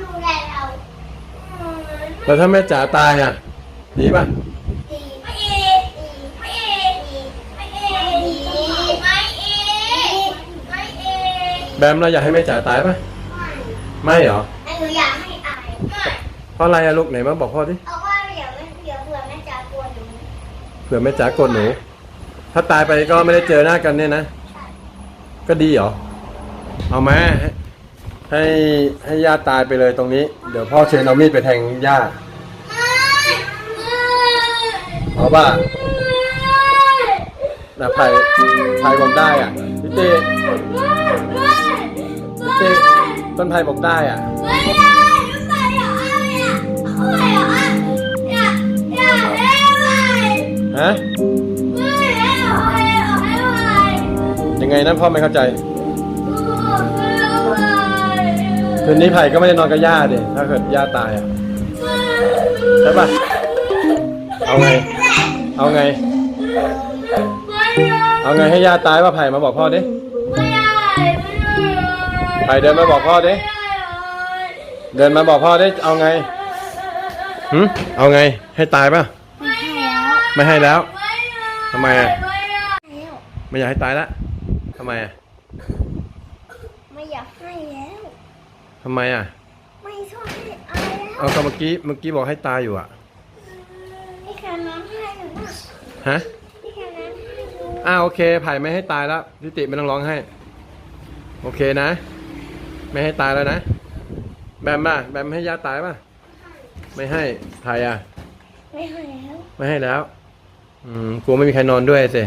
ดูแลเราแล้วถ้าแม่จ๋าตายอะ ดีป่ะ ดีไม่เอไม่เอไม่เอไม่เอไม่เอแบมเราอยากให้แม่จ๋าตายป่ะไม่เหรอ ไอ้หนูอยากให้อายไม่เพราะอะไรอะลูกไหนมาบอกพ่อดิ เอาว่าเดี๋ยวไม่เดี๋ยวเผื่อแม่จ๋ากลัวหนูเผื่อแม่จ๋ากดหนู ถ้าตายไปก็ไม่ได้เจอหน้ากันเนี่ยนะ ก็ดีเหรอ เอาไหมให้ ให้ให้ย่าตายไปเลยตรงนี้ เดี๋ยวพ่อเชนเอามีดไปแทงย่าเอาป่ะนะไผ่ไผ่บอกได้อะพี่เต้พี่เต้ต้นไผ่บอกได้อะอย่าอย่าให้ไปฮะไม่ให้เอาให้เอาให้ไปยังไงนะพ่อไม่เข้าใจ คืนนี้ไผ่ก็ไม่ได้นอนกับย่าดิถ้าเกิดย่าตายอะใช่ปะเอาไง เอาไง เอาไงให้ย่าตายว่าไผ่มาบอกพ่อดิไผ่เดินมาบอกพ่อดิเดินมาบอกพ่อดิเอาไงหืมเอาไงให้ตายป่ะ ไม่ให้แล้วไม่ให้แล้วทำไมอะไม่ได้ไม่อยากให้ตายละทำไมอะไม่อยากให้แล้ว ทำไมอะ ไม่ชอบให้อายแล้วเอาก็เมื่อกี้เมื่อกี้บอกให้ตายอยู่อะนี่แค่น้ำให้หนูนะฮะนี่แค่น้ำให้หนูอ่าโอเคไผ่ไม่ให้ตายแล้วพิติไม่ต้องร้องให้ โอเคนะ ไม่ให้ตายแล้วนะ แบมป่ะแบมให้ย่าตายป่ะ ไม่ให้ไผ่อะ ไม่ให้แล้วไม่ให้แล้ว อืมกลัวไม่มีใครนอนด้วยสิ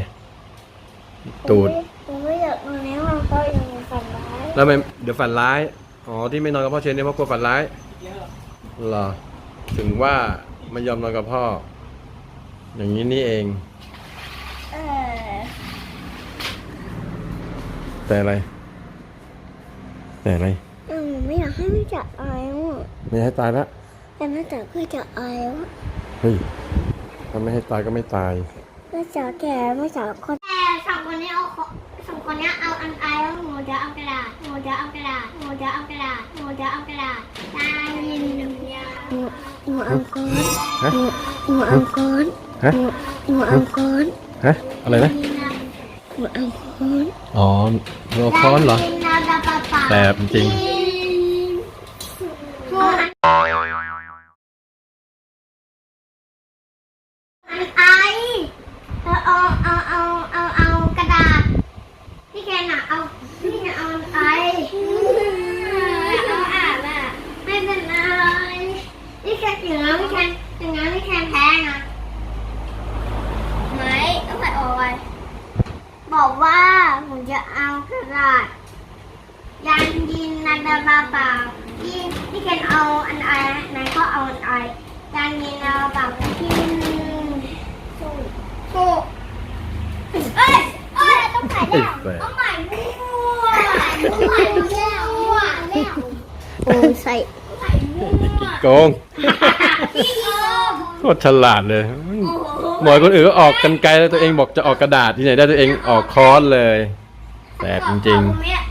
ตูดผมไม่อยากนอนแล้วเพราะยังมีฝันร้ายแล้วไม่เดี๋ยวฝันร้าย อ๋อที่ไม่นอนกับพ่อเชนเนี่ยเพราะกลัวฝันร้ายเหรอถึงว่าไม่ยอมนอนกับพ่อ อย่างนี้นี่เอง เออแต่อะไร แต่อะไรเออไม่อยากให้ไม่จับอายอะไม่ให้ตายละแต่แม่จ๋าก็จะอายอะเฮ้ยถ้าไม่ให้ตายก็ไม่ตาย แม่จ๋าแก่แม่จ๋าคนแต่สองคนนี้เอาสอง คนนี้เอาอันอายแล้วหนูจะเอากระดาษหนูจะเอากระดาษหนูจะเอากระดาษหนูจะเอากระดาษตายินหนูหนูหนูเอาก้อนฮะหนูเอาก้อนฮะ หนูหนูเอาก้อนฮะ อะไรนะ หนูเอาก้อนอ๋อโลค้อนเหรอแสบจริง อันไอเอาเอาเอาเอาเอาเอากระดาษพี่แกน่ะเอาพี่น่ะเอาอันไอเอาอ่านอะไม่เป็นไร พี่แกอย่างนั้นพี่แกอย่างนั้นพี่แกแพ้นะไหมต้องใส่ออกไปบอกว่าผมจะเอากระดาษยันยินนันดาบาเปล่าพี่พี่เคนเอาอันไอนายก็เอาอันไอยันยินนาเปล่าพี่สู้สู้เอ้ยเอ้ยต้องใส่แล้วเอาใหม่มั่วเอาใหม่มั่วแล้วโอ้ใส่ โกงพี่โกงโคตรฉลาดเลยหมอยคนอื่นก็ออกกันไกลแล้วตัวเองบอกจะออกกระดาษที่ไหนได้ตัวเองออกค้อนเลยแสบจริงๆ